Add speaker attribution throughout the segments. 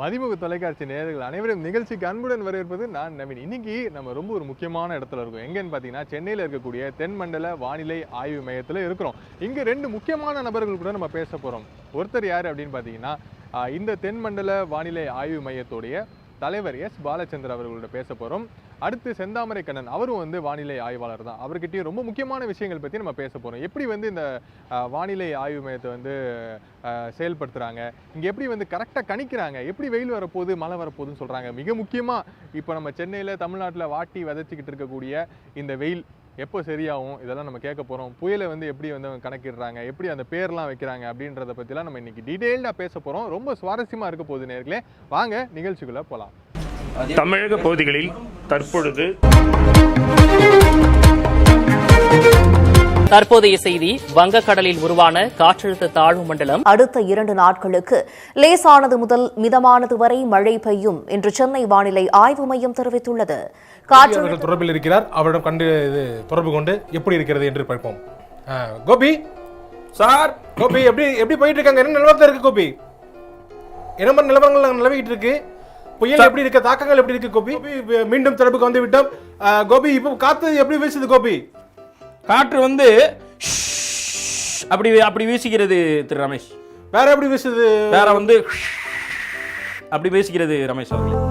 Speaker 1: மதிமுக தொலைக்காட்சி நேயர்கள் அனைவரும் நிகழ்ச்சிக்கு அன்புடன் வரவேற்பது நான் நவீன் இன்னைக்கு நம்ம ரொம்ப ஒரு முக்கியமான இடத்துல இருக்கும் எங்கன்னு பார்த்தீங்கன்னா சென்னையில் இருக்கக்கூடிய தென்மண்டல வானிலை ஆய்வு மையத்தில் இருக்கிறோம் இங்கே ரெண்டு முக்கியமான நபர்கள் கூட நம்ம பேச போகிறோம் ஒருத்தர் யார் அப்படின்னு பார்த்தீங்கன்னா இந்த தென்மண்டல வானிலை ஆய்வு மையத்துடைய தலைவர் எஸ் பாலச்சந்திர அவர்களோட பேச போகிறோம் அடுத்து செந்தாமரை கண்ணன் அவரும் வந்து வானிலை ஆய்வாளர் தான் அவர்கிட்டயும் ரொம்ப முக்கியமான விஷயங்கள் பற்றி நம்ம பேச போகிறோம் எப்படி வந்து இந்த வானிலை ஆய்வு மையத்தை வந்து செயல்படுத்துகிறாங்க இங்கே எப்படி வந்து கரெக்டாக கணிக்கிறாங்க எப்படி வெயில் வரப்போகுது மழை வரப்போகுதுன்னு சொல்கிறாங்க மிக முக்கியமாக இப்போ நம்ம சென்னையில் தமிழ்நாட்டில் வாட்டி விதைச்சிக்கிட்டு இருக்கக்கூடிய இந்த வெயில் எப்போ சரியாகும் இதெல்லாம் நம்ம கேட்க போகிறோம் புயலை வந்து எப்படி வந்து கணக்கிடுறாங்க எப்படி அந்த பேர்லாம் வைக்கிறாங்க அப்படின்றத பற்றிலாம் நம்ம இன்றைக்கி டீட்டெயில்டாக பேச போகிறோம் ரொம்ப சுவாரஸ்யமாக இருக்க போகுது நேர்களே வாங்க நிகழ்ச்சிக்குள்ளே போகலாம்
Speaker 2: தமிழக பகுதிகளில் தற்பொழுது
Speaker 3: தற்போதைய செய்தி வங்கக்கடலில் உருவான காற்றழுத்த தாழ்வு மண்டலம் அடுத்த இரண்டு நாட்களுக்கு லேசானது முதல் மிதமானது வரை மழை பெய்யும் என்று சென்னை வானிலை ஆய்வு மையம் தெரிவித்துள்ளது
Speaker 1: தொடர்பில் இருக்கிறார் அவரிடம் கண்டு தொடர்பு கொண்டு எப்படி இருக்கிறது என்று பார்ப்போம் கோபி சார் கோபி எப்படி எப்படி போயிட்டு இருக்காங்க என்ன நிலவரத்தில் இருக்கு கோபி என்ன மாதிரி நிலவரங்கள் நிலவிட்டு இருக்கு புயல் எப்படி இருக்க தாக்கங்கள் எப்படி இருக்கு கோபி மீண்டும் தொடர்புக்கு வந்து விட்டோம் கோபி இப்போ காத்து எப்படி வீசுது கோபி
Speaker 4: காற்று வந்து அப்படி அப்படி வீசுகிறது திரு ரமேஷ்
Speaker 1: வேற எப்படி வீசுது
Speaker 4: வேற வந்து அப்படி வீசுகிறது ரமேஷ் அவர்கள்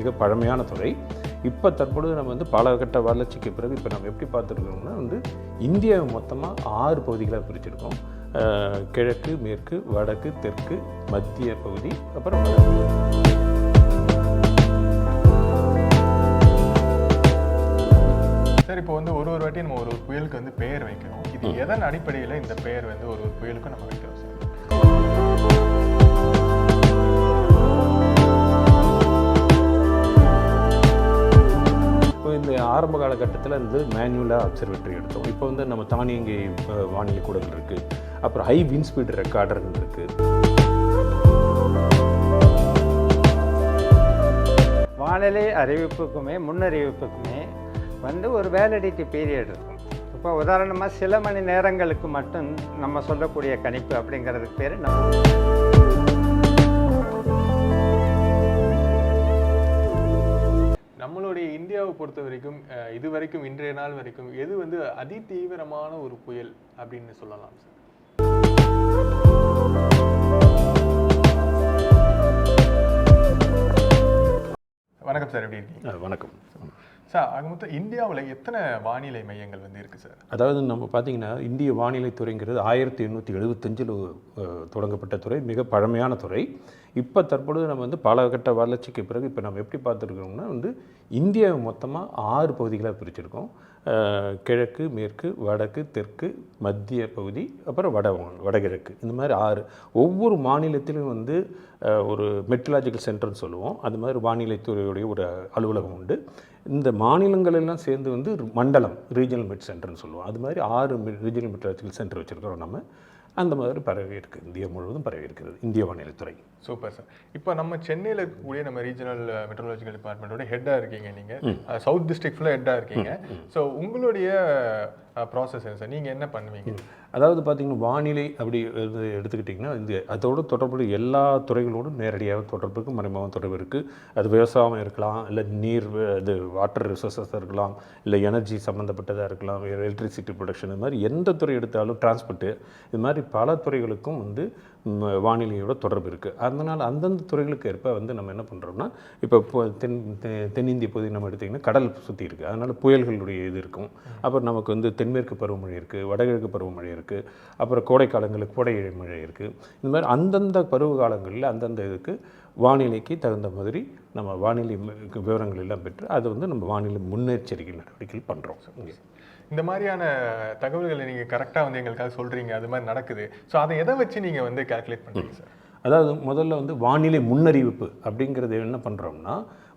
Speaker 2: மிக பழமையான துறை இப்போ தற்பொழுது நம்ம வந்து பல கட்ட வளர்ச்சிக்கு பிறகு இப்போ நம்ம எப்படி பார்த்துருக்கோம்னா வந்து இந்தியாவை மொத்தமாக ஆறு பகுதிகளாக பிரிச்சிருக்கோம் கிழக்கு மேற்கு வடக்கு தெற்கு மத்திய பகுதி அப்புறம்
Speaker 1: சார் இப்போ வந்து ஒரு ஒரு வாட்டி நம்ம ஒரு ஒரு புயலுக்கு வந்து பெயர் வைக்கிறோம் இது எதன் அடிப்படையில் இந்த பெயர் வந்து ஒரு ஒரு புயலுக்கும் நம்ம வைக்கிறோம்
Speaker 2: இந்த ஆரம்ப காலகட்டத்தில் வந்து மேனுவலாக அப்சர்வேட்டரி எடுத்தோம் இப்போ வந்து நம்ம தானியங்கி வானிலை கூடங்கள் இருக்குது அப்புறம் ஹை வின் ஸ்பீடு ரெக்கார்டர்கள் இருக்குது
Speaker 5: வானிலை அறிவிப்புக்குமே முன்னறிவிப்புக்குமே வந்து ஒரு வேலடிட்டி பீரியட் இருக்கும் இப்போ உதாரணமாக சில மணி நேரங்களுக்கு மட்டும் நம்ம சொல்லக்கூடிய கணிப்பு அப்படிங்கிறதுக்கு பேர் நம்ம
Speaker 1: இந்தியாவை பொறுத்த வரைக்கும் இது வரைக்கும் இன்றைய நாள் வரைக்கும் எது வந்து அதிதீவிரமான ஒரு புயல் அப்படின்னு சொல்லலாம் சார் வணக்கம் சார் எப்படி
Speaker 2: இருக்கீங்க வணக்கம்
Speaker 1: சார் ஆக மொத்தம் இந்தியாவில் எத்தனை வானிலை மையங்கள் வந்து இருக்குது சார்
Speaker 2: அதாவது நம்ம பார்த்தீங்கன்னா இந்திய வானிலை துறைங்கிறது ஆயிரத்தி எண்ணூற்றி எழுபத்தஞ்சில் தொடங்கப்பட்ட துறை மிக பழமையான துறை இப்போ தற்பொழுது நம்ம வந்து பல கட்ட வளர்ச்சிக்கு பிறகு இப்போ நம்ம எப்படி பார்த்துருக்கோம்னா வந்து இந்தியாவை மொத்தமாக ஆறு பகுதிகளாக பிரிச்சிருக்கோம் கிழக்கு மேற்கு வடக்கு தெற்கு மத்திய பகுதி அப்புறம் வட வடகிழக்கு இந்த மாதிரி ஆறு ஒவ்வொரு மாநிலத்திலும் வந்து ஒரு மெட்ரலாஜிக்கல் சென்டர்னு சொல்லுவோம் அந்த மாதிரி வானிலை துறையுடைய ஒரு அலுவலகம் உண்டு இந்த மாநிலங்கள் எல்லாம் சேர்ந்து வந்து மண்டலம் ரீஜனல் மெட் சென்டர்னு சொல்லுவோம் அது மாதிரி ஆறு ரீஜனல் மெட்ராஜிக்கல் சென்டர் வச்சுருக்கிறோம் நம்ம அந்த மாதிரி பரவி இருக்குது இந்தியா முழுவதும் பரவி இருக்கிறது இந்திய வானிலைத்துறை
Speaker 1: சூப்பர் சார் இப்போ நம்ம சென்னையில் இருக்கக்கூடிய நம்ம ரீஜனல் மெட்ரலஜிக்கல் டிபார்ட்மெண்ட்டோட ஹெட்டாக இருக்கீங்க நீங்கள் சவுத் டிஸ்ட்ரிக்ட் ஃபுல்லாக ஹெட்டாக இருக்கீங்க ஸோ உங்களுடைய ப்ராசஸ் சார் நீங்கள் என்ன பண்ணுவீங்க
Speaker 2: அதாவது பார்த்தீங்கன்னா வானிலை அப்படி எடுத்துக்கிட்டிங்கன்னா இந்த அதோடு தொடர்புடைய எல்லா துறைகளோடும் நேரடியாக தொடர்பு இருக்குது மறைமுக தொடர்பு இருக்குது அது விவசாயம் இருக்கலாம் இல்லை நீர் இது வாட்டர் ரிசோர்ஸஸ் இருக்கலாம் இல்லை எனர்ஜி சம்மந்தப்பட்டதாக இருக்கலாம் எலக்ட்ரிசிட்டி ப்ரொடக்ஷன் இது மாதிரி எந்த துறை எடுத்தாலும் டிரான்ஸ்போர்ட்டு இது மாதிரி பல துறைகளுக்கும் வந்து வானிலையோட தொடர்பு இருக்குது அதனால் அந்தந்த துறைகளுக்கு ஏற்ப வந்து நம்ம என்ன பண்ணுறோம்னா இப்போ தென் தென்னிந்திய பகுதி நம்ம எடுத்திங்கன்னா கடல் சுற்றி இருக்குது அதனால் புயல்களுடைய இது இருக்கும் அப்புறம் நமக்கு வந்து தென்மேற்கு பருவமழை இருக்குது வடகிழக்கு பருவமழை இருக்குது அப்புறம் கோடை கோடை மழை இருக்குது இந்த மாதிரி அந்தந்த பருவ காலங்களில் அந்தந்த இதுக்கு வானிலைக்கு தகுந்த மாதிரி நம்ம வானிலை விவரங்கள் எல்லாம் பெற்று அதை வந்து நம்ம வானிலை முன்னெச்சரிக்கை நடவடிக்கைகள் பண்ணுறோம் சார்
Speaker 1: இந்த மாதிரியான தகவல்களை நீங்கள் கரெக்டாக வந்து எங்களுக்காக சொல்கிறீங்க அது மாதிரி நடக்குது ஸோ அதை எதை வச்சு நீங்கள் வந்து கால்குலேட் பண்ணுறீங்க சார்
Speaker 2: அதாவது முதல்ல வந்து வானிலை முன்னறிவிப்பு அப்படிங்கிறது என்ன பண்ணுறோம்னா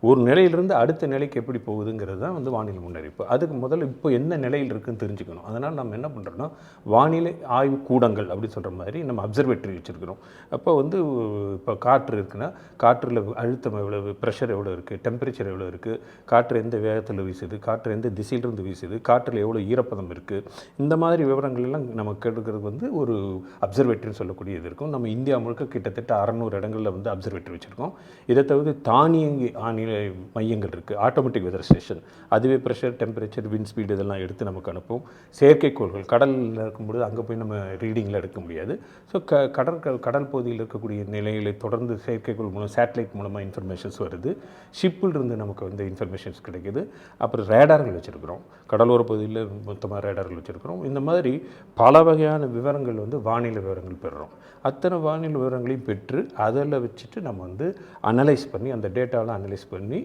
Speaker 2: ஒரு நிலையிலிருந்து அடுத்த நிலைக்கு எப்படி போகுதுங்கிறது தான் வந்து வானிலை முன்னறிவிப்பு அதுக்கு முதல்ல இப்போ என்ன நிலையில் இருக்குன்னு தெரிஞ்சுக்கணும் அதனால் நம்ம என்ன பண்ணுறோன்னா வானிலை ஆய்வு கூடங்கள் அப்படின்னு சொல்கிற மாதிரி நம்ம அப்சர்வேட்டரி வச்சுருக்கிறோம் அப்போ வந்து இப்போ காற்று இருக்குன்னா காற்றில் அழுத்தம் எவ்வளவு ப்ரெஷர் எவ்வளோ இருக்குது டெம்பரேச்சர் எவ்வளோ இருக்குது காற்று எந்த வேகத்தில் வீசுது காற்று எந்த திசையிலிருந்து வீசுது காற்றில் எவ்வளோ ஈரப்பதம் இருக்குது இந்த மாதிரி விவரங்கள் எல்லாம் நம்ம கேட்டுக்கிறது வந்து ஒரு அப்சர்வேட்டரின்னு சொல்லக்கூடிய இது இருக்கும் நம்ம இந்தியா முழுக்க கிட்டத்தட்ட அறநூறு இடங்களில் வந்து அப்சர்வேட்டரி வச்சுருக்கோம் இதை தவிர தானியங்கி ஆணி மையங்கள் இருக்குது ஆட்டோமேட்டிக் வெதர் ஸ்டேஷன் அதுவே ப்ரெஷர் டெம்பரேச்சர் வின் ஸ்பீடு இதெல்லாம் எடுத்து நமக்கு அனுப்பும் செயற்கைக்கோள்கள் கடலில் இருக்கும்பொழுது அங்கே போய் நம்ம ரீடிங்கில் எடுக்க முடியாது ஸோ க கடற்கள் கடல் பகுதியில் இருக்கக்கூடிய நிலைகளை தொடர்ந்து செயற்கைக்கோள் மூலம் சேட்டலைட் மூலமாக இன்ஃபர்மேஷன்ஸ் வருது ஷிப்பில் இருந்து நமக்கு வந்து இன்ஃபர்மேஷன்ஸ் கிடைக்குது அப்புறம் ரேடார்கள் வச்சுருக்குறோம் கடலோர பகுதியில் மொத்தமாக ரேடார்கள் வச்சுருக்குறோம் இந்த மாதிரி பல வகையான விவரங்கள் வந்து வானிலை விவரங்கள் பெறுறோம் அத்தனை வானிலை விவரங்களையும் பெற்று அதில் வச்சுட்டு நம்ம வந்து அனலைஸ் பண்ணி அந்த டேட்டாவெலாம் அனலைஸ் பண்ணி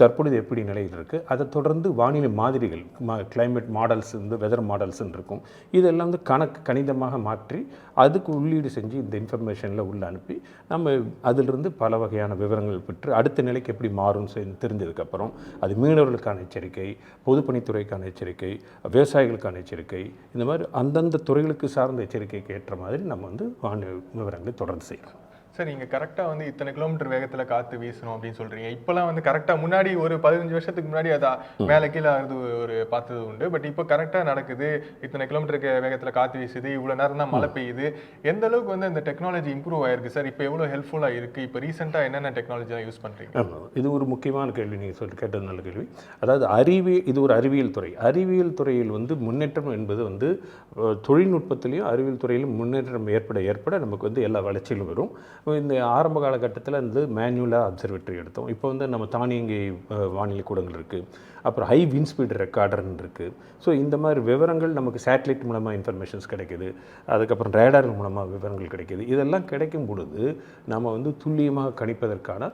Speaker 2: தற்பொழுது எப்படி நிலையில் இருக்குது அதை தொடர்ந்து வானிலை மாதிரிகள் மா கிளைமேட் மாடல்ஸ் வந்து வெதர் மாடல்ஸ்ன்னு இருக்கும் இதெல்லாம் வந்து கணக்கு கணிதமாக மாற்றி அதுக்கு உள்ளீடு செஞ்சு இந்த இன்ஃபர்மேஷனில் உள்ள அனுப்பி நம்ம அதிலிருந்து பல வகையான விவரங்கள் பெற்று அடுத்த நிலைக்கு எப்படி மாறும்னு தெரிஞ்சதுக்கப்புறம் அது மீனவர்களுக்கான எச்சரிக்கை பொதுப்பணித்துறைக்கான எச்சரிக்கை விவசாயிகளுக்கான எச்சரிக்கை இந்த மாதிரி அந்தந்த துறைகளுக்கு சார்ந்த எச்சரிக்கைக்கு ஏற்ற மாதிரி நம்ம வந்து வானிலை விவரங்களை தொடர்ந்து செய்கிறோம்
Speaker 1: சார் நீங்கள் கரெக்டாக வந்து இத்தனை கிலோமீட்டர் வேகத்தில் காற்று வீசணும் அப்படின்னு சொல்கிறீங்க இப்போலாம் வந்து கரெக்டாக முன்னாடி ஒரு பதினஞ்சு வருஷத்துக்கு முன்னாடி அதை மேலே கீழே ஆகுது ஒரு பார்த்தது உண்டு பட் இப்போ கரெக்டாக நடக்குது இத்தனை கிலோமீட்டருக்கு வேகத்தில் காற்று வீசுது இவ்வளோ நேரம் தான் மழை பெய்யுது எந்த அளவுக்கு வந்து அந்த டெக்னாலஜி இம்ப்ரூவ் ஆயிருக்கு சார் இப்போ எவ்வளோ ஹெல்ப்ஃபுல்லாக இருக்குது இப்போ ரீசெண்டாக என்னென்ன டெக்னாலஜி யூஸ்
Speaker 2: பண்ணுறீங்க இது ஒரு முக்கியமான கேள்வி நீங்கள் சொல்லி கேட்டது நல்ல கேள்வி அதாவது அறிவியல் இது ஒரு அறிவியல் துறை அறிவியல் துறையில் வந்து முன்னேற்றம் என்பது வந்து தொழில்நுட்பத்திலையும் அறிவியல் துறையிலும் முன்னேற்றம் ஏற்பட ஏற்பட நமக்கு வந்து எல்லா வளர்ச்சியிலும் வரும் இப்போ இந்த ஆரம்ப காலகட்டத்தில் வந்து மேனுவலாக அப்சர்வேட்டரி எடுத்தோம் இப்போ வந்து நம்ம தானியங்கி வானிலை கூடங்கள் இருக்குது அப்புறம் ஹை வின் ஸ்பீட் ரெக்கார்டர்னு இருக்குது ஸோ இந்த மாதிரி விவரங்கள் நமக்கு சேட்டலைட் மூலமாக இன்ஃபர்மேஷன்ஸ் கிடைக்கிது அதுக்கப்புறம் ரேடார் மூலமாக விவரங்கள் கிடைக்கிது இதெல்லாம் கிடைக்கும் பொழுது நம்ம வந்து துல்லியமாக கணிப்பதற்கான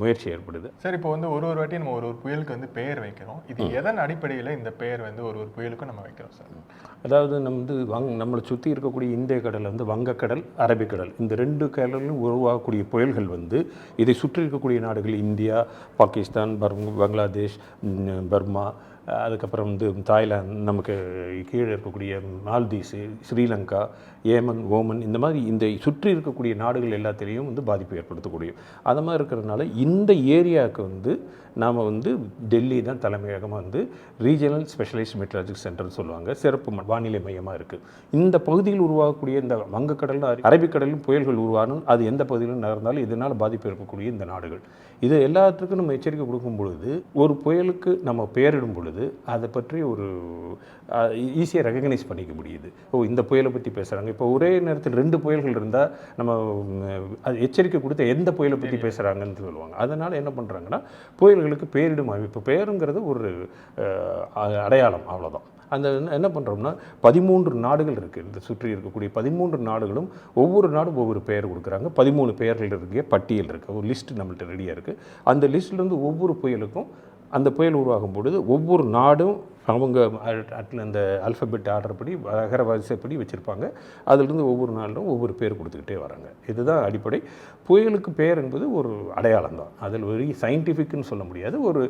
Speaker 2: முயற்சி ஏற்படுது
Speaker 1: சார் இப்போ வந்து ஒரு ஒரு வாட்டி நம்ம ஒரு ஒரு புயலுக்கு வந்து பெயர் வைக்கிறோம் இது எதன் அடிப்படையில் இந்த பெயர் வந்து ஒரு ஒரு புயலுக்கும் நம்ம வைக்கிறோம் சார்
Speaker 2: அதாவது நம்ம வந்து வங் நம்மளை சுற்றி இருக்கக்கூடிய இந்திய கடல் வந்து வங்கக்கடல் அரபிக்கடல் இந்த ரெண்டு கடலும் உருவாகக்கூடிய புயல்கள் வந்து இதை சுற்றி இருக்கக்கூடிய நாடுகள் இந்தியா பாகிஸ்தான் பர் பங்களாதேஷ் பர்மா அதுக்கப்புறம் வந்து தாய்லாந்து நமக்கு கீழே இருக்கக்கூடிய மால்தீஸு ஸ்ரீலங்கா ஏமன் ஓமன் இந்த மாதிரி இந்த சுற்றி இருக்கக்கூடிய நாடுகள் எல்லாத்திலையும் வந்து பாதிப்பு ஏற்படுத்தக்கூடிய அது மாதிரி இருக்கிறதுனால இந்த ஏரியாவுக்கு வந்து நாம் வந்து டெல்லி தான் தலைமையகமாக வந்து ரீஜனல் ஸ்பெஷலைஸ்ட் மெட்ராஜிக் சென்டர்னு சொல்லுவாங்க சிறப்பு வானிலை மையமாக இருக்குது இந்த பகுதியில் உருவாகக்கூடிய இந்த வங்கக்கடல் அரபிக்கடலும் புயல்கள் உருவானும் அது எந்த பகுதியிலும் நடந்தாலும் இதனால் பாதிப்பு இருக்கக்கூடிய இந்த நாடுகள் இது எல்லாத்துக்கும் நம்ம எச்சரிக்கை கொடுக்கும் பொழுது ஒரு புயலுக்கு நம்ம பெயரிடும் பொழுது அதை பற்றி ஒரு ஈஸியாக ரெகக்னைஸ் பண்ணிக்க முடியுது ஓ இந்த புயலை பற்றி பேசுகிறாங்க இப்போ ஒரே நேரத்தில் ரெண்டு புயல்கள் இருந்தால் நம்ம அது எச்சரிக்கை கொடுத்த எந்த புயலை பற்றி பேசுகிறாங்கன்னு சொல்லுவாங்க அதனால் என்ன பண்ணுறாங்கன்னா புயல்களுக்கு பேரிடும் இப்போ பேருங்கிறது ஒரு அடையாளம் அவ்வளோதான் அந்த என்ன பண்ணுறோம்னா பதிமூன்று நாடுகள் இருக்குது இந்த சுற்றி இருக்கக்கூடிய பதிமூன்று நாடுகளும் ஒவ்வொரு நாடும் ஒவ்வொரு பெயர் கொடுக்குறாங்க பதிமூணு பெயர்கள் இருக்க பட்டியல் இருக்குது ஒரு லிஸ்ட் நம்மள்கிட்ட ரெடியாக இருக்குது அந்த லிஸ்ட்லேருந்து ஒவ்வொரு புயலுக்கும் அந்த புயல் உருவாகும் பொழுது ஒவ்வொரு நாடும் அவங்க அந்த அல்ஃபபெட் ஆர்டர் படி அகர வரிசைப்படி வச்சுருப்பாங்க அதிலிருந்து ஒவ்வொரு நாளிலும் ஒவ்வொரு பேர் கொடுத்துக்கிட்டே வராங்க இதுதான் அடிப்படை புயலுக்கு பேர் என்பது ஒரு அடையாளம் தான் அதில் ஒரு சயின்டிஃபிக்னு சொல்ல முடியாது ஒரு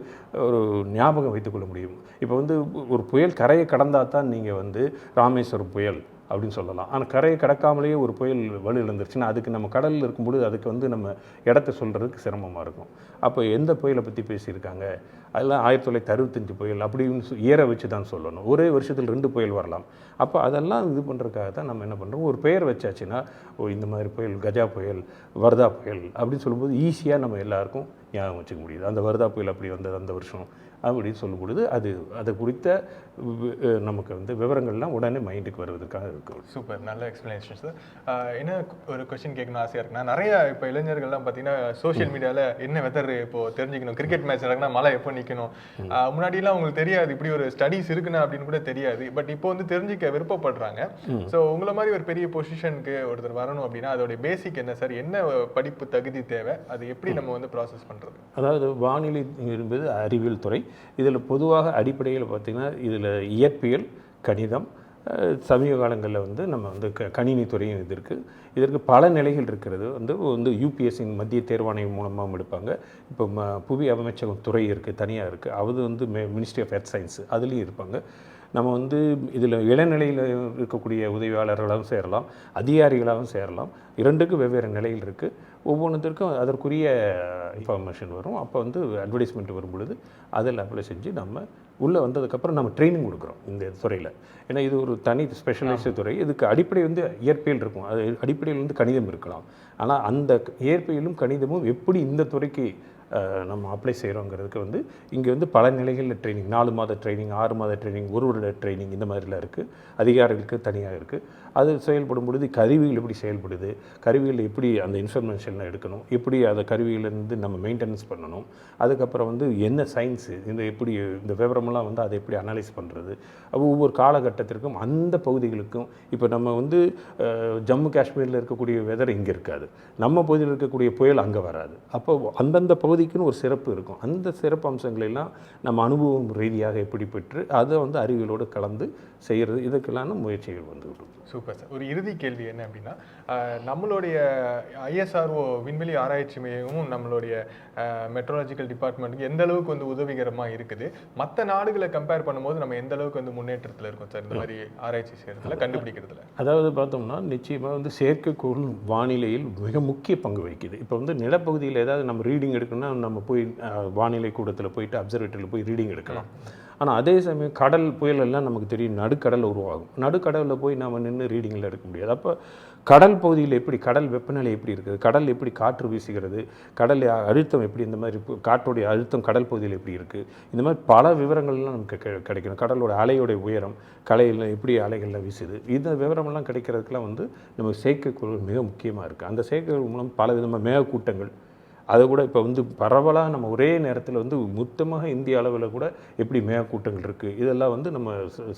Speaker 2: ஒரு ஞாபகம் வைத்துக்கொள்ள முடியும் இப்போ வந்து ஒரு புயல் கரையை கடந்தால் தான் நீங்கள் வந்து ராமேஸ்வரம் புயல் அப்படின்னு சொல்லலாம் ஆனால் கரையை கடக்காமலேயே ஒரு புயல் வலு இழந்துருச்சுன்னா அதுக்கு நம்ம கடலில் இருக்கும்பொழுது அதுக்கு வந்து நம்ம இடத்த சொல்கிறதுக்கு சிரமமாக இருக்கும் அப்போ எந்த புயலை பற்றி பேசியிருக்காங்க அதெல்லாம் ஆயிரத்தி தொள்ளாயிரத்தி அறுபத்தஞ்சு புயல் அப்படின்னு ஏற வச்சு தான் சொல்லணும் ஒரே வருஷத்தில் ரெண்டு புயல் வரலாம் அப்போ அதெல்லாம் இது பண்ணுறதுக்காக தான் நம்ம என்ன பண்ணுறோம் ஒரு பெயர் வச்சாச்சுன்னா ஓ இந்த மாதிரி புயல் கஜா புயல் வர்தா புயல் அப்படின்னு சொல்லும்போது ஈஸியாக நம்ம எல்லாருக்கும் ஞாபகம் வச்சுக்க முடியுது அந்த வர்தா புயல் அப்படி வந்தது அந்த வருஷம் அப்படின்னு சொல்லும்பொழுது அது அது குறித்த நமக்கு வந்து விவரங்கள்லாம் உடனே மைண்டுக்கு வருவதற்காக இருக்கும்
Speaker 1: சூப்பர் நல்ல எக்ஸ்பிளேஷன் சார் என்ன ஒரு கொஸ்டின் கேட்கணும் ஆசையாக இருக்குன்னா நிறைய இப்போ இளைஞர்கள்லாம் பார்த்தீங்கன்னா சோஷியல் மீடியாவில் என்ன வெதர் இப்போது தெரிஞ்சுக்கணும் கிரிக்கெட் மேட்ச் நடக்குன்னா மழை எப்போ நிற்கணும் முன்னாடிலாம் அவங்களுக்கு தெரியாது இப்படி ஒரு ஸ்டடிஸ் இருக்குன்னா அப்படின்னு கூட தெரியாது பட் இப்போ வந்து தெரிஞ்சுக்க விருப்பப்படுறாங்க ஸோ உங்களை மாதிரி ஒரு பெரிய பொசிஷனுக்கு ஒருத்தர் வரணும் அப்படின்னா அதோடைய பேசிக் என்ன சார் என்ன படிப்பு தகுதி தேவை அது எப்படி நம்ம வந்து ப்ராசஸ் பண்ணுறது
Speaker 2: அதாவது வானிலை என்பது அறிவியல் துறை இதில் பொதுவாக அடிப்படையில் பார்த்திங்கன்னா இதில் இயற்பியல் கணிதம் சமீப காலங்களில் வந்து நம்ம வந்து க கணினித்துறையும் இது இருக்குது இதற்கு பல நிலைகள் இருக்கிறது வந்து வந்து யூபிஎஸ்சின் மத்திய தேர்வாணையம் மூலமாகவும் எடுப்பாங்க இப்போ ம புவி அமைச்சகம் துறை இருக்குது தனியாக இருக்குது அது வந்து மினிஸ்ட்ரி ஆஃப் எர்த் சயின்ஸ் அதுலேயும் இருப்பாங்க நம்ம வந்து இதில் இளநிலையில் இருக்கக்கூடிய உதவியாளர்களாகவும் சேரலாம் அதிகாரிகளாகவும் சேரலாம் இரண்டுக்கும் வெவ்வேறு நிலையில் இருக்குது ஒவ்வொன்றுத்திற்கும் அதற்குரிய இன்ஃபர்மேஷன் வரும் அப்போ வந்து அட்வர்டைஸ்மெண்ட் வரும்பொழுது அதில் அப்ளை செஞ்சு நம்ம உள்ளே வந்ததுக்கப்புறம் நம்ம ட்ரைனிங் கொடுக்குறோம் இந்த துறையில் ஏன்னா இது ஒரு தனி ஸ்பெஷலைஸ்டு துறை இதுக்கு அடிப்படை வந்து இயற்பியல் இருக்கும் அது அடிப்படையில் வந்து கணிதம் இருக்கலாம் ஆனால் அந்த இயற்பியலும் கணிதமும் எப்படி இந்த துறைக்கு நம்ம அப்ளை செய்கிறோங்கிறதுக்கு வந்து இங்கே வந்து பல நிலைகளில் ட்ரைனிங் நாலு மாத ட்ரைனிங் ஆறு மாத ட்ரைனிங் ஒரு வருட ட்ரைனிங் இந்த மாதிரிலாம் இருக்குது அதிகாரிகளுக்கு தனியாக இருக்குது அது செயல்படும் பொழுது கருவிகள் எப்படி செயல்படுது கருவிகள் எப்படி அந்த இன்ஃபர்மேஷன்லாம் எடுக்கணும் எப்படி அதை கருவியிலேருந்து நம்ம மெயின்டெனன்ஸ் பண்ணணும் அதுக்கப்புறம் வந்து என்ன சயின்ஸு இந்த எப்படி இந்த விவரமெல்லாம் வந்து அதை எப்படி அனலைஸ் பண்ணுறது ஒவ்வொரு காலகட்டத்திற்கும் அந்த பகுதிகளுக்கும் இப்போ நம்ம வந்து ஜம்மு காஷ்மீரில் இருக்கக்கூடிய வெதர் இங்கே இருக்காது நம்ம பகுதியில் இருக்கக்கூடிய புயல் அங்கே வராது அப்போ அந்தந்த பகுதிக்குன்னு ஒரு சிறப்பு இருக்கும் அந்த சிறப்பு அம்சங்களெல்லாம் நம்ம அனுபவம் ரீதியாக எப்படி பெற்று அதை வந்து அறிவியலோடு கலந்து செய்கிறது இதுக்கெல்லாம் முயற்சிகள் வந்துவிடும்
Speaker 1: ஸோ கொஸ்டின் ஒரு இறுதி கேள்வி என்ன அப்படின்னா நம்மளுடைய ஐஎஸ்ஆர்ஓ விண்வெளி ஆராய்ச்சி மையமும் நம்மளுடைய மெட்ரலாஜிக்கல் டிபார்ட்மெண்ட்டுக்கு எந்த அளவுக்கு வந்து உதவிகரமாக இருக்குது மற்ற நாடுகளை கம்பேர் பண்ணும்போது நம்ம எந்த அளவுக்கு வந்து முன்னேற்றத்தில் இருக்கோம் சார் இந்த மாதிரி ஆராய்ச்சி செய்யறதுல கண்டுபிடிக்கிறதுல
Speaker 2: அதாவது பார்த்தோம்னா நிச்சயமாக வந்து செயற்கைக்கோள் வானிலையில் மிக முக்கிய பங்கு வகிக்குது இப்போ வந்து நிலப்பகுதியில் ஏதாவது நம்ம ரீடிங் எடுக்கணும்னா நம்ம போய் வானிலை கூடத்தில் போயிட்டு அப்சர்வேட்டரியில் போய் ரீடிங் எடுக்கலாம் ஆனால் அதே சமயம் கடல் புயலெல்லாம் நமக்கு தெரியும் நடுக்கடல் உருவாகும் நடுக்கடலில் போய் நம்ம நின்று ரீடிங்கில் எடுக்க முடியாது அப்போ கடல் பகுதியில் எப்படி கடல் வெப்பநிலை எப்படி இருக்குது கடல் எப்படி காற்று வீசுகிறது கடல் அழுத்தம் எப்படி இந்த மாதிரி காற்றுடைய அழுத்தம் கடல் பகுதியில் எப்படி இருக்குது இந்த மாதிரி பல விவரங்கள்லாம் நமக்கு கிடைக்கணும் கடலோட அலையோடைய உயரம் கலையில் எப்படி அலைகளில் வீசுது இந்த விவரமெல்லாம் கிடைக்கிறதுக்கெல்லாம் வந்து நம்ம செயற்கைக்கோள்கள் மிக முக்கியமாக இருக்குது அந்த செயற்கைகள் மூலம் பல விதமாக மேகக்கூட்டங்கள் அது கூட இப்போ வந்து பரவலாக நம்ம ஒரே நேரத்தில் வந்து மொத்தமாக இந்திய அளவில் கூட எப்படி மேகக்கூட்டங்கள் இருக்குது இதெல்லாம் வந்து நம்ம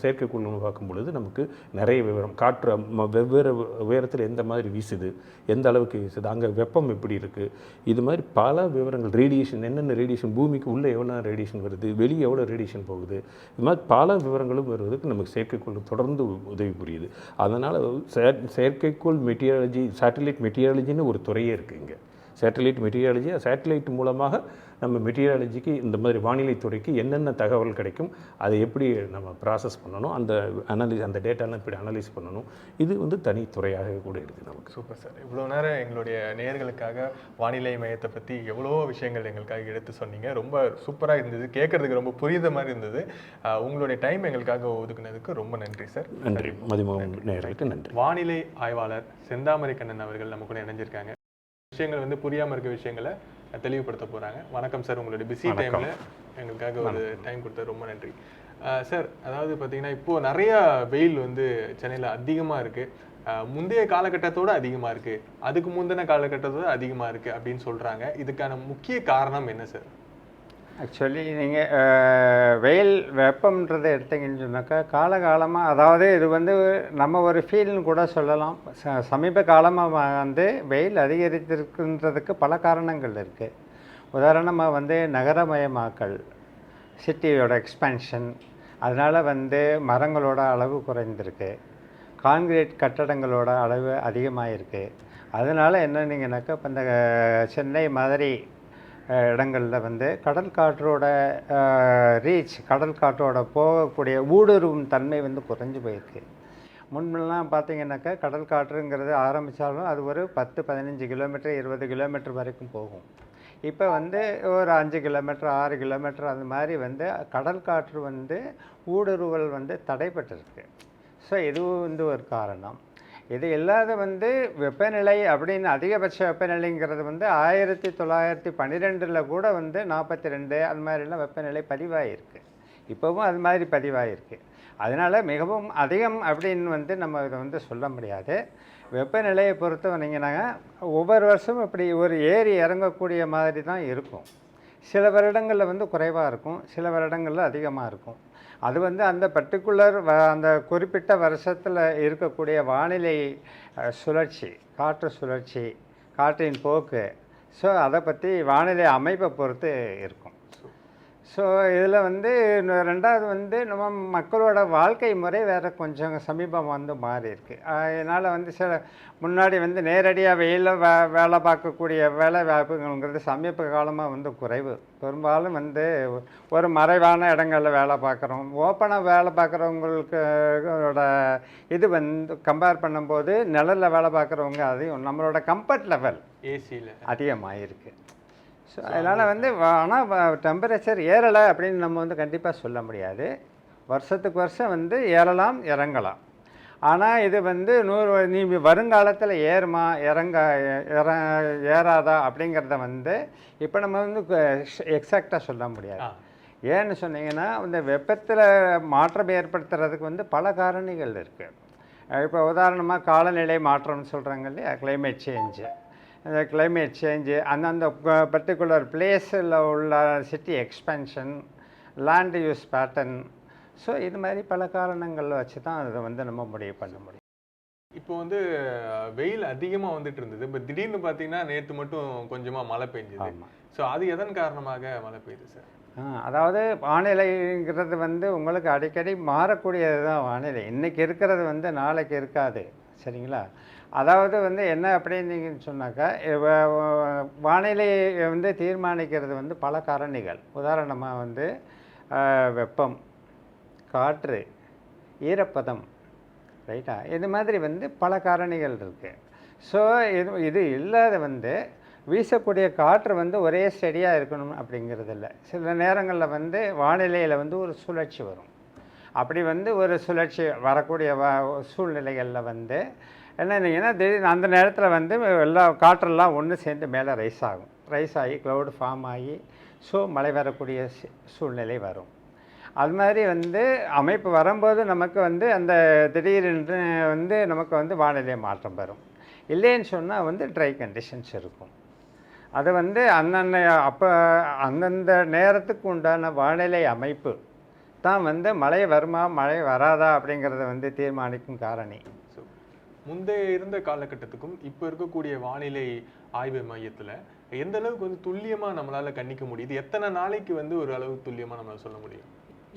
Speaker 2: செயற்கைக்கோள்னு பார்க்கும் பொழுது நமக்கு நிறைய விவரம் காற்று வெவ்வேறு உயரத்தில் எந்த மாதிரி வீசுது எந்த அளவுக்கு வீசுது அங்கே வெப்பம் எப்படி இருக்குது இது மாதிரி பல விவரங்கள் ரேடியேஷன் என்னென்ன ரேடியேஷன் பூமிக்கு உள்ளே எவ்வளோ ரேடியேஷன் வருது வெளியே எவ்வளோ ரேடியேஷன் போகுது இது மாதிரி பல விவரங்களும் வருவதற்கு நமக்கு செயற்கைக்கோள் தொடர்ந்து உதவி புரியுது அதனால் செயற்கைக்கோள் மெட்டீரியாலஜி சேட்டலைட் மெட்டீரியாலஜின்னு ஒரு துறையே இருக்குது இங்கே சேட்டலைட் மெட்டீரியாலஜி சேட்டலைட் மூலமாக நம்ம மெட்டீரியாலஜிக்கு இந்த மாதிரி வானிலை துறைக்கு என்னென்ன தகவல் கிடைக்கும் அதை எப்படி நம்ம ப்ராசஸ் பண்ணணும் அந்த அனலிஸ் அந்த டேட்டாலாம் எப்படி அனலைஸ் பண்ணணும் இது வந்து தனித்துறையாக கூட இருக்குது
Speaker 1: நமக்கு சூப்பர் சார் இவ்வளோ நேரம் எங்களுடைய நேர்களுக்காக வானிலை மையத்தை பற்றி எவ்வளோ விஷயங்கள் எங்களுக்காக எடுத்து சொன்னீங்க ரொம்ப சூப்பராக இருந்தது கேட்குறதுக்கு ரொம்ப புரியுத மாதிரி இருந்தது உங்களுடைய டைம் எங்களுக்காக ஒதுக்குனதுக்கு ரொம்ப நன்றி
Speaker 2: சார் நன்றி மதிமுகம் நேர்களுக்கு
Speaker 1: நன்றி வானிலை ஆய்வாளர் செந்தாமரை கண்ணன் அவர்கள் நம்ம கூட இணைஞ்சிருக்காங்க விஷயங்கள் வந்து புரியாமல் இருக்க விஷயங்களை தெளிவுபடுத்த போகிறாங்க வணக்கம் சார் உங்களுடைய பிஸி டைமில் எங்களுக்காக ஒரு டைம் கொடுத்த ரொம்ப நன்றி சார் அதாவது பார்த்தீங்கன்னா இப்போது நிறையா வெயில் வந்து சென்னையில் அதிகமாக இருக்குது முந்தைய காலகட்டத்தோடு அதிகமாக இருக்குது அதுக்கு முந்தின காலகட்டத்தோடு அதிகமாக இருக்குது அப்படின்னு சொல்கிறாங்க இதுக்கான முக்கிய காரணம் என்ன சார்
Speaker 5: ஆக்சுவலி நீங்கள் வெயில் வெப்பம்ன்றதை எடுத்தீங்கன்னு சொன்னாக்கா காலகாலமாக அதாவது இது வந்து நம்ம ஒரு ஃபீல்னு கூட சொல்லலாம் ச சமீப காலமாக வந்து வெயில் அதிகரித்திருக்குன்றதுக்கு பல காரணங்கள் இருக்குது உதாரணமாக வந்து நகரமயமாக்கல் சிட்டியோட எக்ஸ்பென்ஷன் அதனால் வந்து மரங்களோட அளவு குறைந்திருக்கு கான்கிரீட் கட்டடங்களோட அளவு அதிகமாக இருக்குது அதனால் என்ன இப்போ இந்த சென்னை மாதிரி இடங்களில் வந்து கடல் காற்றோட ரீச் கடல் காற்றோட போகக்கூடிய ஊடுருவும் தன்மை வந்து குறைஞ்சி போயிருக்கு முன்பெல்லாம் பார்த்தீங்கன்னாக்க கடல் காற்றுங்கிறது ஆரம்பித்தாலும் அது ஒரு பத்து பதினஞ்சு கிலோமீட்டர் இருபது கிலோமீட்டர் வரைக்கும் போகும் இப்போ வந்து ஒரு அஞ்சு கிலோமீட்டர் ஆறு கிலோமீட்டர் அந்த மாதிரி வந்து கடல் காற்று வந்து ஊடுருவல் வந்து தடைபட்டிருக்கு ஸோ இதுவும் வந்து ஒரு காரணம் இது இல்லாத வந்து வெப்பநிலை அப்படின்னு அதிகபட்ச வெப்பநிலைங்கிறது வந்து ஆயிரத்தி தொள்ளாயிரத்தி பன்னிரெண்டில் கூட வந்து நாற்பத்தி ரெண்டு அது மாதிரிலாம் வெப்பநிலை பதிவாயிருக்கு இப்போவும் அது மாதிரி பதிவாகிருக்கு அதனால் மிகவும் அதிகம் அப்படின்னு வந்து நம்ம இதை வந்து சொல்ல முடியாது வெப்பநிலையை பொறுத்து வந்தீங்கன்னாங்க ஒவ்வொரு வருஷமும் இப்படி ஒரு ஏறி இறங்கக்கூடிய மாதிரி தான் இருக்கும் சில வருடங்களில் வந்து குறைவாக இருக்கும் சில வருடங்களில் அதிகமாக இருக்கும் அது வந்து அந்த பர்டிகுலர் அந்த குறிப்பிட்ட வருஷத்தில் இருக்கக்கூடிய வானிலை சுழற்சி காற்று சுழற்சி காற்றின் போக்கு ஸோ அதை பற்றி வானிலை அமைப்பை பொறுத்து இருக்கும் ஸோ இதில் வந்து ரெண்டாவது வந்து நம்ம மக்களோட வாழ்க்கை முறை வேறு கொஞ்சம் சமீபம் வந்து மாறி இருக்குது அதனால் வந்து சில முன்னாடி வந்து நேரடியாக வெயிலில் வே வேலை பார்க்கக்கூடிய வேலை வாய்ப்புகள்ங்கிறது சமீப காலமாக வந்து குறைவு பெரும்பாலும் வந்து ஒரு மறைவான இடங்களில் வேலை பார்க்குறோம் ஓப்பனாக வேலை பார்க்குறவங்களுக்கோட இது வந்து கம்பேர் பண்ணும்போது நிழலில் வேலை பார்க்குறவங்க அதையும் நம்மளோட கம்ஃபர்ட் லெவல் ஏசியில் அதிகமாக இருக்குது ஸோ அதனால் வந்து ஆனால் டெம்பரேச்சர் ஏறலை அப்படின்னு நம்ம வந்து கண்டிப்பாக சொல்ல முடியாது வருஷத்துக்கு வருஷம் வந்து ஏறலாம் இறங்கலாம் ஆனால் இது வந்து நூறு நீ வருங்காலத்தில் ஏறுமா இறங்க இற ஏறாதா அப்படிங்கிறத வந்து இப்போ நம்ம வந்து எக்ஸாக்டாக சொல்ல முடியாது ஏன்னு சொன்னீங்கன்னா இந்த வெப்பத்தில் மாற்றம் ஏற்படுத்துறதுக்கு வந்து பல காரணிகள் இருக்குது இப்போ உதாரணமாக காலநிலை மாற்றம்னு சொல்கிறாங்க இல்லையா கிளைமேட் சேஞ்சு இந்த கிளைமேட் சேஞ்சு அந்தந்த பர்டிகுலர் பிளேஸில் உள்ள city expansion land use pattern so இது மாதிரி பல காரணங்கள் வச்சு தான் அதை வந்து நம்ம முடிவு பண்ண முடியும்
Speaker 1: இப்போ வந்து வெயில் அதிகமாக வந்துட்டு இருந்தது இப்போ திடீர்னு பார்த்தீங்கன்னா நேற்று மட்டும் கொஞ்சமாக மழை பெஞ்சுது ஸோ அது எதன் காரணமாக மழை பெய்யுது சார்
Speaker 5: அதாவது வானிலைங்கிறது வந்து உங்களுக்கு அடிக்கடி மாறக்கூடியது தான் வானிலை இன்றைக்கி இருக்கிறது வந்து நாளைக்கு இருக்காது சரிங்களா அதாவது வந்து என்ன அப்படின்னு சொன்னாக்கா வானிலையை வந்து தீர்மானிக்கிறது வந்து பல காரணிகள் உதாரணமாக வந்து வெப்பம் காற்று ஈரப்பதம் ரைட்டா இது மாதிரி வந்து பல காரணிகள் இருக்குது ஸோ இது இது இல்லாத வந்து வீசக்கூடிய காற்று வந்து ஒரே ஸ்டடியாக இருக்கணும் அப்படிங்கிறது இல்லை சில நேரங்களில் வந்து வானிலையில் வந்து ஒரு சுழற்சி வரும் அப்படி வந்து ஒரு சுழற்சி வரக்கூடிய வ சூழ்நிலைகளில் வந்து என்னன்னீங்கன்னா திடீர்னு அந்த நேரத்தில் வந்து எல்லா காற்றெல்லாம் ஒன்று சேர்ந்து மேலே ரைஸ் ஆகும் ரைஸ் ஆகி க்ளவுடு ஃபார்ம் ஆகி ஸோ மழை வரக்கூடிய சூழ்நிலை வரும் அது மாதிரி வந்து அமைப்பு வரும்போது நமக்கு வந்து அந்த திடீரென்று வந்து நமக்கு வந்து வானிலை மாற்றம் வரும் இல்லைன்னு சொன்னால் வந்து ட்ரை கண்டிஷன்ஸ் இருக்கும் அது வந்து அந்தந்த அப்போ அந்தந்த நேரத்துக்கு உண்டான வானிலை அமைப்பு தான் வந்து மழை வருமா மழை வராதா அப்படிங்கிறத வந்து தீர்மானிக்கும் காரணி
Speaker 1: முந்தைய இருந்த காலகட்டத்துக்கும் இப்போ இருக்கக்கூடிய வானிலை ஆய்வு மையத்தில் எந்த அளவுக்கு வந்து துல்லியமாக நம்மளால் கணிக்க முடியுது எத்தனை நாளைக்கு வந்து ஒரு அளவுக்கு துல்லியமாக நம்மளால் சொல்ல முடியும்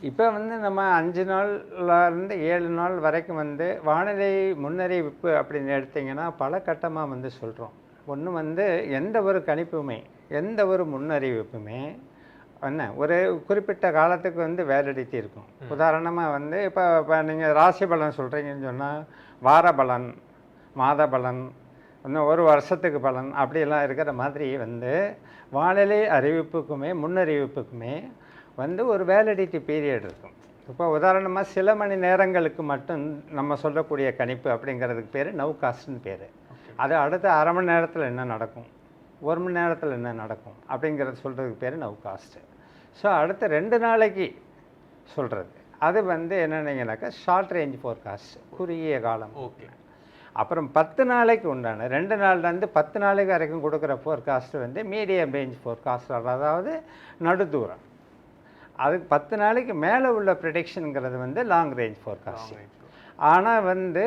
Speaker 5: இப்போ வந்து நம்ம அஞ்சு நாள்லேருந்து ஏழு நாள் வரைக்கும் வந்து வானிலை முன்னறிவிப்பு அப்படின்னு எடுத்திங்கன்னா பல கட்டமாக வந்து சொல்கிறோம் ஒன்று வந்து எந்த ஒரு கணிப்புமே எந்த ஒரு முன்னறிவிப்புமே என்ன ஒரு குறிப்பிட்ட காலத்துக்கு வந்து வேலடித்தி இருக்கும் உதாரணமாக வந்து இப்போ இப்போ நீங்கள் ராசி பலன் சொல்கிறீங்கன்னு சொன்னால் வார பலன் மாத பலன் இன்னும் ஒரு வருஷத்துக்கு பலன் அப்படிலாம் இருக்கிற மாதிரி வந்து வானிலை அறிவிப்புக்குமே முன்னறிவிப்புக்குமே வந்து ஒரு வேலடிட்டி பீரியட் இருக்கும் இப்போ உதாரணமாக சில மணி நேரங்களுக்கு மட்டும் நம்ம சொல்லக்கூடிய கணிப்பு அப்படிங்கிறதுக்கு பேர் நவ் காஸ்ட்னு பேர் அது அடுத்த அரை மணி நேரத்தில் என்ன நடக்கும் ஒரு மணி நேரத்தில் என்ன நடக்கும் அப்படிங்கிறத சொல்கிறதுக்கு பேர் நவ் காஸ்ட்டு ஸோ அடுத்த ரெண்டு நாளைக்கு சொல்கிறது அது வந்து என்னென்னீங்கனாக்கா ஷார்ட் ரேஞ்ச் ஃபோர்காஸ்ட் குறுகிய காலம் ஓகே அப்புறம் பத்து நாளைக்கு உண்டான ரெண்டு நாள்லேருந்து பத்து நாளைக்கு வரைக்கும் கொடுக்குற ஃபோர்காஸ்ட் வந்து மீடியம் ரேஞ்ச் ஃபோர்காஸ்ட் அதாவது நடுதூரம் அதுக்கு பத்து நாளைக்கு மேலே உள்ள ப்ரிடிக்ஷனுங்கிறது வந்து லாங் ரேஞ்ச் ஃபோர்காஸ்ட் ஆனால் வந்து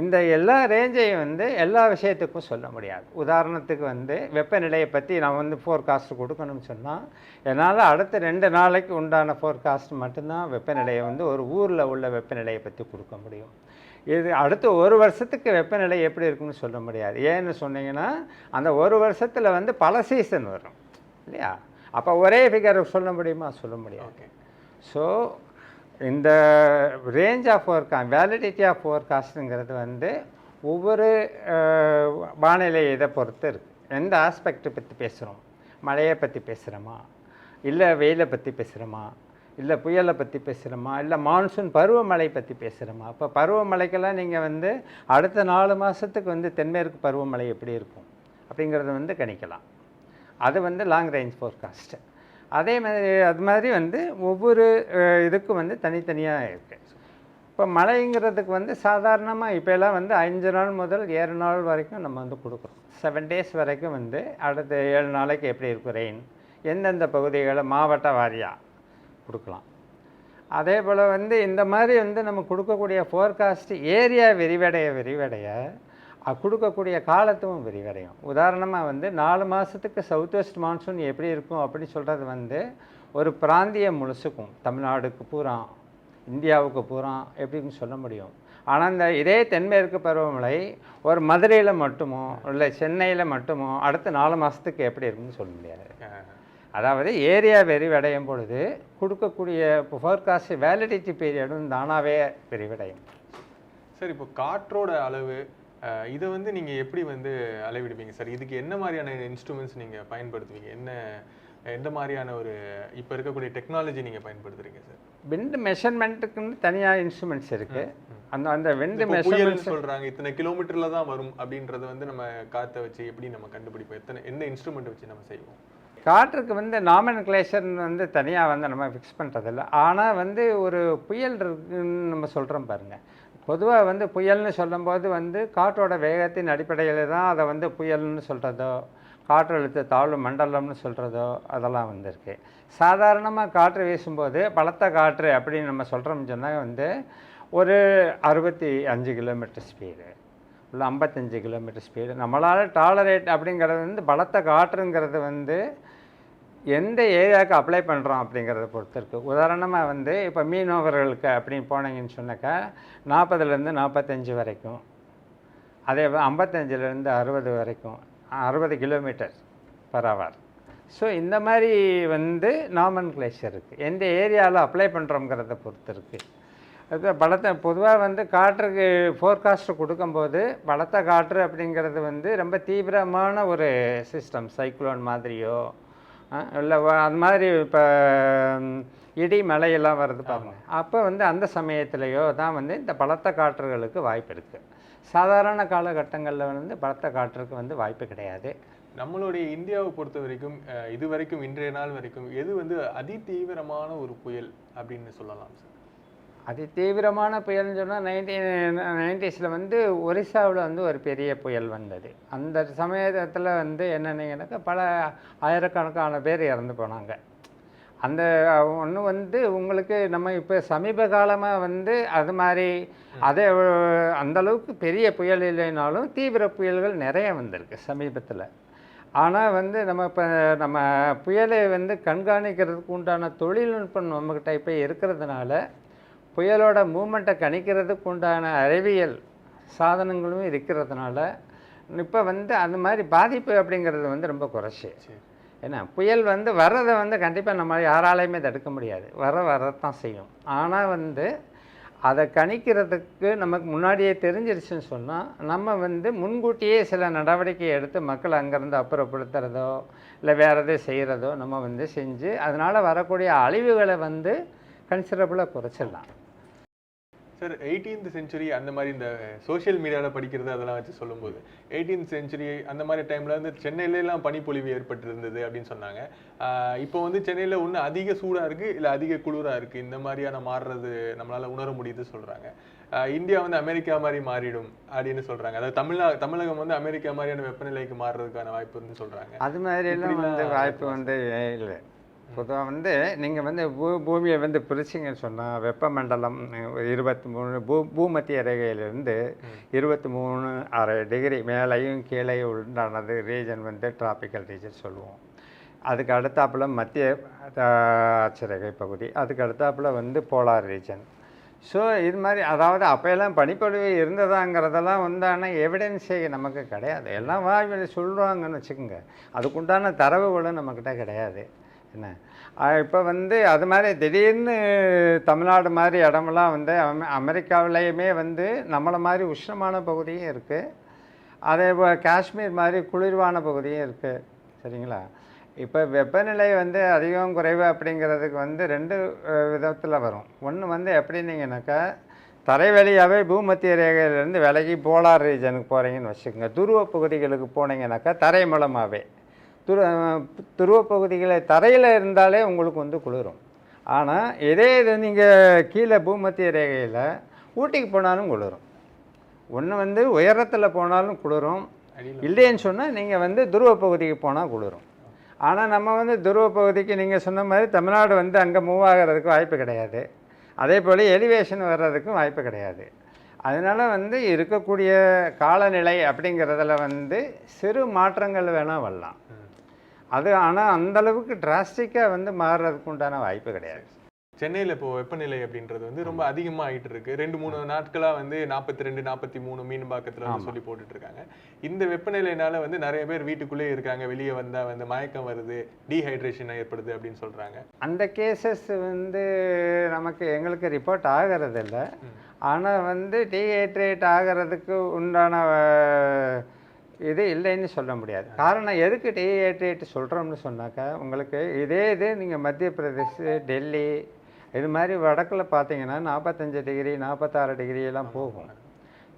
Speaker 5: இந்த எல்லா ரேஞ்சையும் வந்து எல்லா விஷயத்துக்கும் சொல்ல முடியாது உதாரணத்துக்கு வந்து வெப்பநிலையை பற்றி நான் வந்து ஃபோர்காஸ்ட் கொடுக்கணும்னு சொன்னால் என்னால் அடுத்த ரெண்டு நாளைக்கு உண்டான ஃபோர்காஸ்ட் மட்டும்தான் வெப்பநிலையை வந்து ஒரு ஊரில் உள்ள வெப்பநிலையை பற்றி கொடுக்க முடியும் இது அடுத்த ஒரு வருஷத்துக்கு வெப்பநிலை எப்படி இருக்குன்னு சொல்ல முடியாது ஏன்னு சொன்னீங்கன்னா அந்த ஒரு வருஷத்தில் வந்து பல சீசன் வரும் இல்லையா அப்போ ஒரே ஃபிகர் சொல்ல முடியுமா சொல்ல முடியாது ஸோ இந்த range of forecast validity of ஃபோர்காஸ்ட்டுங்கிறது வந்து ஒவ்வொரு வானிலை இதை பொறுத்து இருக்குது எந்த ஆஸ்பெக்டை பற்றி பேசுகிறோம் மழையை பற்றி பேசுகிறோமா இல்லை வெயிலை பற்றி பேசுகிறோமா இல்லை புயலை பற்றி பேசுகிறோமா இல்லை மான்சூன் பருவமழை பற்றி பேசுகிறோமா அப்போ பருவமழைக்கெல்லாம் நீங்கள் வந்து அடுத்த நாலு மாதத்துக்கு வந்து தென்மேற்கு பருவமழை எப்படி இருக்கும் அப்படிங்கிறத வந்து கணிக்கலாம் அது வந்து லாங் ரேஞ்ச் ஃபோர்காஸ்ட்டு அதே மாதிரி அது மாதிரி வந்து ஒவ்வொரு இதுக்கும் வந்து தனித்தனியாக இருக்குது இப்போ மழைங்கிறதுக்கு வந்து சாதாரணமாக இப்போலாம் வந்து அஞ்சு நாள் முதல் ஏழு நாள் வரைக்கும் நம்ம வந்து கொடுக்குறோம் செவன் டேஸ் வரைக்கும் வந்து அடுத்த ஏழு நாளைக்கு எப்படி இருக்கும் ரெயின் எந்தெந்த பகுதிகளை மாவட்ட வாரியாக கொடுக்கலாம் அதே போல் வந்து இந்த மாதிரி வந்து நம்ம கொடுக்கக்கூடிய ஃபோர்காஸ்ட் ஏரியா விரிவடைய விரிவடைய கொடுக்கக்கூடிய காலத்தும் விரிவடையும் உதாரணமாக வந்து நாலு மாதத்துக்கு சவுத் வெஸ்ட் மான்சூன் எப்படி இருக்கும் அப்படின்னு சொல்கிறது வந்து ஒரு பிராந்தியம் முழுசுக்கும் தமிழ்நாடுக்கு பூரா இந்தியாவுக்கு பூரா எப்படின்னு சொல்ல முடியும் ஆனால் இந்த இதே தென்மேற்கு பருவமழை ஒரு மதுரையில் மட்டுமோ இல்லை சென்னையில் மட்டுமோ அடுத்த நாலு மாதத்துக்கு எப்படி இருக்குன்னு சொல்ல முடியாது அதாவது ஏரியா விரிவடையும் பொழுது கொடுக்கக்கூடிய ஃபோர்காஸ்ட் வேலிடிட்டி பீரியடும் தானாகவே விரிவடையும்
Speaker 1: சார் இப்போ காற்றோட அளவு இதை வந்து நீங்கள் எப்படி வந்து அளவிடுவீங்க சார் இதுக்கு என்ன மாதிரியான இன்ஸ்ட்ருமெண்ட்ஸ் நீங்கள் பயன்படுத்துவீங்க என்ன எந்த மாதிரியான ஒரு இப்போ இருக்கக்கூடிய டெக்னாலஜி நீங்கள் பயன்படுத்துறீங்க
Speaker 5: சார் விண்டு மெஷர்மெண்ட்டுக்குன்னு தனியாக இன்ஸ்ட்ருமெண்ட்ஸ் இருக்குது அந்த அந்த விண்டு மெஷர்மெண்ட்
Speaker 1: சொல்கிறாங்க இத்தனை கிலோமீட்டரில் தான் வரும் அப்படின்றத வந்து நம்ம காற்றை வச்சு எப்படி நம்ம கண்டுபிடிப்போம் எத்தனை எந்த இன்ஸ்ட்ருமெண்ட் வச்சு நம்ம செய்வோம்
Speaker 5: காற்றுக்கு வந்து நாமன் கிளேஷன் வந்து தனியாக வந்து நம்ம ஃபிக்ஸ் பண்ணுறதில்ல ஆனால் வந்து ஒரு புயல் இருக்குன்னு நம்ம சொல்கிறோம் பாருங்கள் பொதுவாக வந்து புயல்னு சொல்லும்போது வந்து காற்றோட வேகத்தின் அடிப்படையில் தான் அதை வந்து புயல்னு சொல்கிறதோ காற்றழுத்த தாழ்வு மண்டலம்னு சொல்கிறதோ அதெல்லாம் வந்திருக்கு சாதாரணமாக காற்று வீசும்போது பலத்த காற்று அப்படின்னு நம்ம சொல்கிறோம்னு சொன்னால் வந்து ஒரு அறுபத்தி அஞ்சு கிலோமீட்டர் ஸ்பீடு இல்லை ஐம்பத்தஞ்சு கிலோமீட்டர் ஸ்பீடு நம்மளால் டாலரேட் அப்படிங்கிறது வந்து பலத்த காற்றுங்கிறது வந்து எந்த ஏரியாவுக்கு அப்ளை பண்ணுறோம் அப்படிங்கிறத பொறுத்து இருக்குது உதாரணமாக வந்து இப்போ மீனவர்களுக்கு அப்படின்னு போனீங்கன்னு சொன்னாக்கா நாற்பதுலேருந்து நாற்பத்தஞ்சு வரைக்கும் அதே ஐம்பத்தஞ்சிலேருந்து அறுபது வரைக்கும் அறுபது கிலோமீட்டர் பர் அவர் ஸோ இந்த மாதிரி வந்து நாமன் கிளேஷர் இருக்குது எந்த ஏரியாவில் அப்ளை பண்ணுறோங்கிறத பொறுத்து இருக்குது அது பலத்தை பொதுவாக வந்து காற்றுக்கு ஃபோர்காஸ்ட் கொடுக்கும்போது பலத்த காற்று அப்படிங்கிறது வந்து ரொம்ப தீவிரமான ஒரு சிஸ்டம் சைக்ளோன் மாதிரியோ இல்லை அது மாதிரி இப்போ இடி மலையெல்லாம் வருது பாருங்கள் அப்போ வந்து அந்த சமயத்திலையோ தான் வந்து இந்த பலத்த காற்றுகளுக்கு வாய்ப்பு இருக்குது சாதாரண காலகட்டங்களில் வந்து பலத்த காற்றுக்கு வந்து வாய்ப்பு கிடையாது
Speaker 1: நம்மளுடைய இந்தியாவை பொறுத்த வரைக்கும் இது வரைக்கும் இன்றைய நாள் வரைக்கும் எது வந்து அதிதீவிரமான ஒரு புயல் அப்படின்னு சொல்லலாம் சார்
Speaker 5: அதி தீவிரமான புயல்னு சொன்னால் நைன்டி நைன்டிஸில் வந்து ஒரிசாவில் வந்து ஒரு பெரிய புயல் வந்தது அந்த சமயத்தில் வந்து என்னென்னீங்கன்னாக்கா பல ஆயிரக்கணக்கான பேர் இறந்து போனாங்க அந்த ஒன்று வந்து உங்களுக்கு நம்ம இப்போ சமீப காலமாக வந்து அது மாதிரி அதே அந்தளவுக்கு பெரிய புயல் இல்லைனாலும் தீவிர புயல்கள் நிறைய வந்திருக்கு சமீபத்தில் ஆனால் வந்து நம்ம இப்போ நம்ம புயலை வந்து கண்காணிக்கிறதுக்கு உண்டான தொழில்நுட்பம் நம்மக்கிட்ட இப்போ இருக்கிறதுனால புயலோட மூமெண்ட்டை கணிக்கிறதுக்கு உண்டான அறிவியல் சாதனங்களும் இருக்கிறதுனால இப்போ வந்து அந்த மாதிரி பாதிப்பு அப்படிங்கிறது வந்து ரொம்ப குறைச்சி ஏன்னா புயல் வந்து வர்றதை வந்து கண்டிப்பாக நம்ம யாராலையுமே தடுக்க முடியாது வர வரத்தான் செய்யும் ஆனால் வந்து அதை கணிக்கிறதுக்கு நமக்கு முன்னாடியே தெரிஞ்சிருச்சுன்னு சொன்னால் நம்ம வந்து முன்கூட்டியே சில நடவடிக்கை எடுத்து மக்களை அங்கேருந்து அப்புறப்படுத்துகிறதோ இல்லை வேறு எதை செய்கிறதோ நம்ம வந்து செஞ்சு அதனால் வரக்கூடிய அழிவுகளை வந்து கன்சிடபிளாக குறைச்சிடலாம்
Speaker 1: சார் எயிட்டீன்த் செஞ்சுரி அந்த மாதிரி இந்த சோஷியல் மீடியாவில் படிக்கிறது அதெல்லாம் வச்சு சொல்லும்போது எயிட்டீன்த் செஞ்சுரி அந்த மாதிரி டைமில் வந்து சென்னையிலலாம் பனிப்பொழிவு ஏற்பட்டிருந்தது அப்படின்னு சொன்னாங்க இப்போ வந்து சென்னையில் ஒன்று அதிக சூடாக இருக்குது இல்லை அதிக குளிராக இருக்குது இந்த மாதிரியான மாறுறது நம்மளால் உணர முடியுது சொல்கிறாங்க இந்தியா வந்து அமெரிக்கா மாதிரி மாறிடும் அப்படின்னு சொல்கிறாங்க அதாவது தமிழ்நா தமிழகம் வந்து அமெரிக்கா மாதிரியான வெப்பநிலைக்கு மாறுறதுக்கான வாய்ப்பு இருந்து சொல்கிறாங்க
Speaker 5: அது மாதிரி வந்து வாய்ப்பு வந்து இல்லை பொதுவாக வந்து நீங்கள் வந்து பூ பூமியை வந்து பிரிச்சிங்கன்னு சொன்னால் வெப்பமண்டலம் இருபத்தி மூணு பூ பூமத்திய ரேகையிலிருந்து இருபத்தி மூணு அரை டிகிரி மேலேயும் கீழே உண்டானது ரீஜன் வந்து டிராபிக்கல் ரீஜன் சொல்லுவோம் அதுக்கு அடுத்தாப்பில் மத்திய அச்சரேகை பகுதி அதுக்கு அடுத்தாப்பில் வந்து போலார் ரீஜன் ஸோ இது மாதிரி அதாவது அப்போயெல்லாம் பனிப்பொழிவு இருந்ததாங்கிறதெல்லாம் வந்து ஆனால் எவிடென்ஸே நமக்கு கிடையாது எல்லாம் வாய்வெளி சொல்கிறாங்கன்னு வச்சுக்கோங்க அதுக்குண்டான தரவுகளும் நம்மக்கிட்ட கிடையாது என்ன இப்போ வந்து அது மாதிரி திடீர்னு தமிழ்நாடு மாதிரி இடமெல்லாம் வந்து அமெரிக்காவிலேயுமே வந்து நம்மளை மாதிரி உஷ்ணமான பகுதியும் இருக்குது அதே காஷ்மீர் மாதிரி குளிர்வான பகுதியும் இருக்குது சரிங்களா இப்போ வெப்பநிலை வந்து அதிகம் குறைவு அப்படிங்கிறதுக்கு வந்து ரெண்டு விதத்தில் வரும் ஒன்று வந்து எப்படின்னீங்கனாக்கா தரை வழியாகவே பூமத்திய ரேகையிலேருந்து விலகி போலார் ரீஜனுக்கு போகிறீங்கன்னு வச்சுக்கோங்க துருவ பகுதிகளுக்கு போனீங்கனாக்கா தரை மூலமாகவே துருவ பகுதிகளை தரையில் இருந்தாலே உங்களுக்கு வந்து குளிரும் ஆனால் இதே இது நீங்கள் கீழே பூமத்திய ரேகையில் ஊட்டிக்கு போனாலும் குளிரும் ஒன்று வந்து உயரத்தில் போனாலும் குளிரும் இல்லைன்னு சொன்னால் நீங்கள் வந்து துருவ பகுதிக்கு போனால் குளிரும் ஆனால் நம்ம வந்து துருவ பகுதிக்கு நீங்கள் சொன்ன மாதிரி தமிழ்நாடு வந்து அங்கே மூவ் ஆகிறதுக்கு வாய்ப்பு கிடையாது அதே போல் எலிவேஷன் வர்றதுக்கும் வாய்ப்பு கிடையாது அதனால் வந்து இருக்கக்கூடிய காலநிலை அப்படிங்கிறதுல வந்து சிறு மாற்றங்கள் வேணால் வரலாம் அது ஆனால் அந்தளவுக்கு டிராஸ்டிக்காக வந்து மாறுறதுக்கு உண்டான வாய்ப்பு கிடையாது சென்னையில் இப்போ வெப்பநிலை அப்படின்றது வந்து ரொம்ப அதிகமாக ஆகிட்டு இருக்கு ரெண்டு மூணு நாட்களாக வந்து நாற்பத்தி ரெண்டு நாற்பத்தி மூணு மீன் பாக்கத்தில் வந்து சொல்லி போட்டுட்டு இருக்காங்க இந்த வெப்பநிலையினால வந்து நிறைய பேர் வீட்டுக்குள்ளே இருக்காங்க வெளியே வந்தால் வந்து மயக்கம் வருது டீஹைட்ரேஷன் ஏற்படுது அப்படின்னு சொல்கிறாங்க அந்த கேசஸ் வந்து நமக்கு எங்களுக்கு ரிப்போர்ட் ஆகிறது இல்லை ஆனால் வந்து டீஹைட்ரேட் ஆகிறதுக்கு உண்டான இது இல்லைன்னு சொல்ல முடியாது காரணம் எதுக்கு டே எயிட்டி ஏற்று சொல்கிறோம்னு சொன்னாக்கா உங்களுக்கு இதே இது நீங்கள் மத்திய பிரதேஷ் டெல்லி இது மாதிரி வடக்கில் பார்த்தீங்கன்னா நாற்பத்தஞ்சு டிகிரி நாற்பத்தாறு டிகிரி எல்லாம் போகும்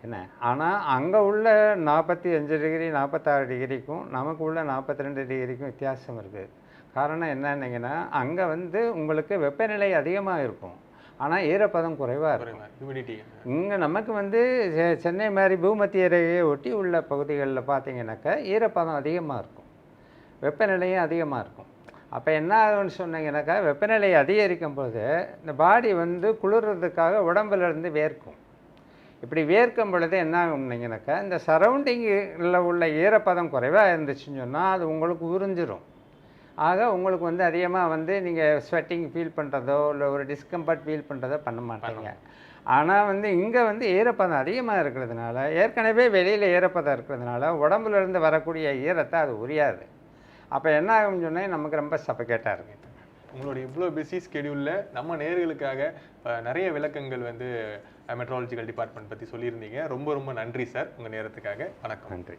Speaker 5: என்ன ஆனால் அங்கே உள்ள நாற்பத்தி அஞ்சு டிகிரி நாற்பத்தாறு டிகிரிக்கும் நமக்கு உள்ள நாற்பத்தி ரெண்டு டிகிரிக்கும் வித்தியாசம் இருக்குது காரணம் என்னன்னீங்கன்னா அங்கே வந்து உங்களுக்கு வெப்பநிலை அதிகமாக இருக்கும் ஆனால் ஈரப்பதம் குறைவாக இருக்கும் இங்கே நமக்கு வந்து சென்னை மாதிரி பூமத்திய ரேகையை ஒட்டி உள்ள பகுதிகளில் பார்த்தீங்கன்னாக்கா ஈரப்பதம் அதிகமாக இருக்கும் வெப்பநிலையும் அதிகமாக இருக்கும் அப்போ என்ன ஆகும்னு சொன்னீங்கனாக்கா வெப்பநிலை அதிகரிக்கும் போது இந்த பாடி வந்து குளிர்றதுக்காக உடம்புலேருந்து வேர்க்கும் இப்படி வேர்க்கும் பொழுது என்ன ஆகும்னீங்கனாக்கா இந்த சரௌண்டிங்கில் உள்ள ஈரப்பதம் குறைவாக இருந்துச்சுன்னு சொன்னால் அது உங்களுக்கு உறிஞ்சிரும் ஆக உங்களுக்கு வந்து அதிகமாக வந்து நீங்கள் ஸ்வெட்டிங் ஃபீல் பண்ணுறதோ இல்லை ஒரு டிஸ்கம்ஃபர்ட் ஃபீல் பண்ணுறதோ பண்ண மாட்டாங்க ஆனால் வந்து இங்கே வந்து ஈரப்பதம் அதிகமாக இருக்கிறதுனால ஏற்கனவே வெளியில் ஈரப்பதம் இருக்கிறதுனால உடம்புலேருந்து வரக்கூடிய ஈரத்தை அது உரியாது அப்போ என்ன ஆகும்னு சொன்னால் நமக்கு ரொம்ப சஃபகேட்டாக இருக்குது உங்களுடைய இவ்வளோ பிஸி ஸ்கெடியூலில் நம்ம நேர்களுக்காக நிறைய விளக்கங்கள் வந்து மெட்ராலஜிக்கல் டிபார்ட்மெண்ட் பற்றி சொல்லியிருந்தீங்க ரொம்ப ரொம்ப நன்றி சார் உங்கள் நேரத்துக்காக வணக்கம் நன்றி